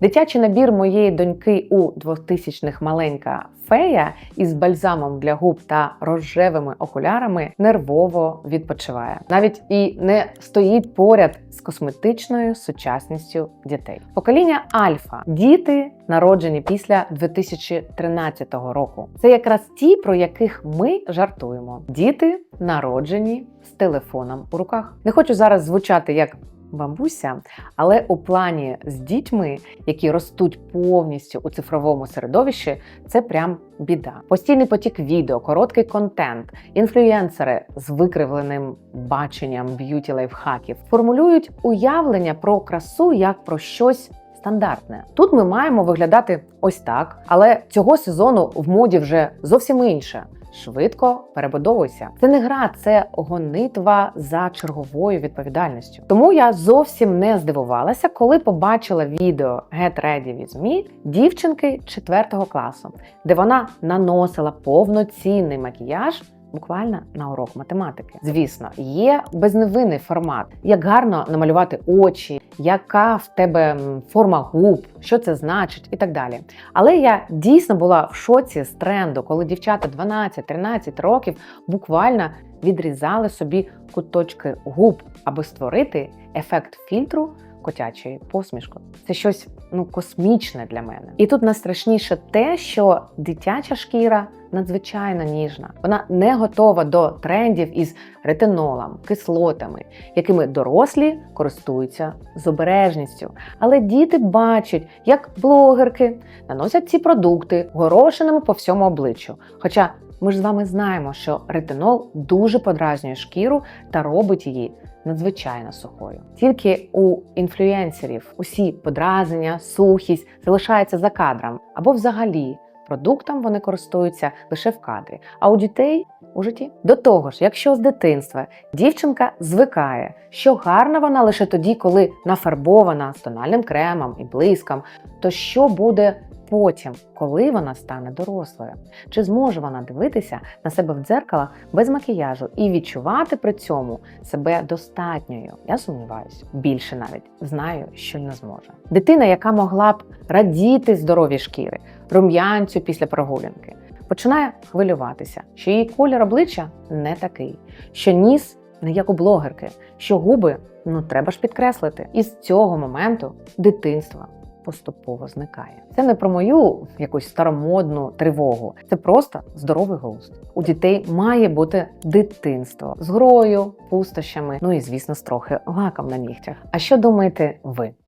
Дитячий набір моєї доньки у 2000-х маленька фея із бальзамом для губ та рожевими окулярами нервово відпочиває. Навіть і не стоїть поряд з косметичною сучасністю дітей. Покоління Альфа діти народжені після 2013 року. Це якраз ті, про яких ми жартуємо. Діти народжені з телефоном у руках. Не хочу зараз звучати як бабуся, але у плані з дітьми, які ростуть повністю у цифровому середовищі, це прям біда. Постійний потік відео, короткий контент, інфлюєнсери з викривленим баченням б'юті лайфхаків формулюють уявлення про красу як про щось. Стандартне тут ми маємо виглядати ось так, але цього сезону в моді вже зовсім інше. Швидко перебудовуйся. Це не гра, це гонитва за черговою відповідальністю. Тому я зовсім не здивувалася, коли побачила відео Get Ready With Me дівчинки 4 класу, де вона наносила повноцінний макіяж. Буквально на урок математики. Звісно, є безневинний формат, як гарно намалювати очі, яка в тебе форма губ, що це значить, і так далі. Але я дійсно була в шоці з тренду, коли дівчата 12-13 років буквально відрізали собі куточки губ, аби створити ефект фільтру котячої посмішки. Це щось ну космічне для мене. І тут найстрашніше те, що дитяча шкіра надзвичайно ніжна. Вона не готова до трендів із ретинолом, кислотами, якими дорослі користуються з обережністю. Але діти бачать, як блогерки наносять ці продукти горошинами по всьому обличчю. Хоча ми ж з вами знаємо, що ретинол дуже подразнює шкіру та робить її надзвичайно сухою. Тільки у інфлюенсерів усі подразнення, сухість залишаються за кадром або взагалі. Продуктом вони користуються лише в кадрі, а у дітей у житті. До того ж, якщо з дитинства дівчинка звикає, що гарна вона лише тоді, коли нафарбована з тональним кремом і блиском, то що буде потім, коли вона стане дорослою? Чи зможе вона дивитися на себе в дзеркало без макіяжу і відчувати при цьому себе достатньою? Я сумніваюся, більше навіть знаю, що не зможе. Дитина, яка могла б радіти здоровій шкіри, рум'янцю після прогулянки, починає хвилюватися, що її колір обличчя не такий, що ніс не як у блогерки, що губи ну треба ж підкреслити. І з цього моменту дитинство поступово зникає. Це не про мою якусь старомодну тривогу, це просто здоровий глузд. У дітей має бути дитинство з грою, пустощами, ну і звісно, з трохи лаком на нігтях. А що думаєте ви?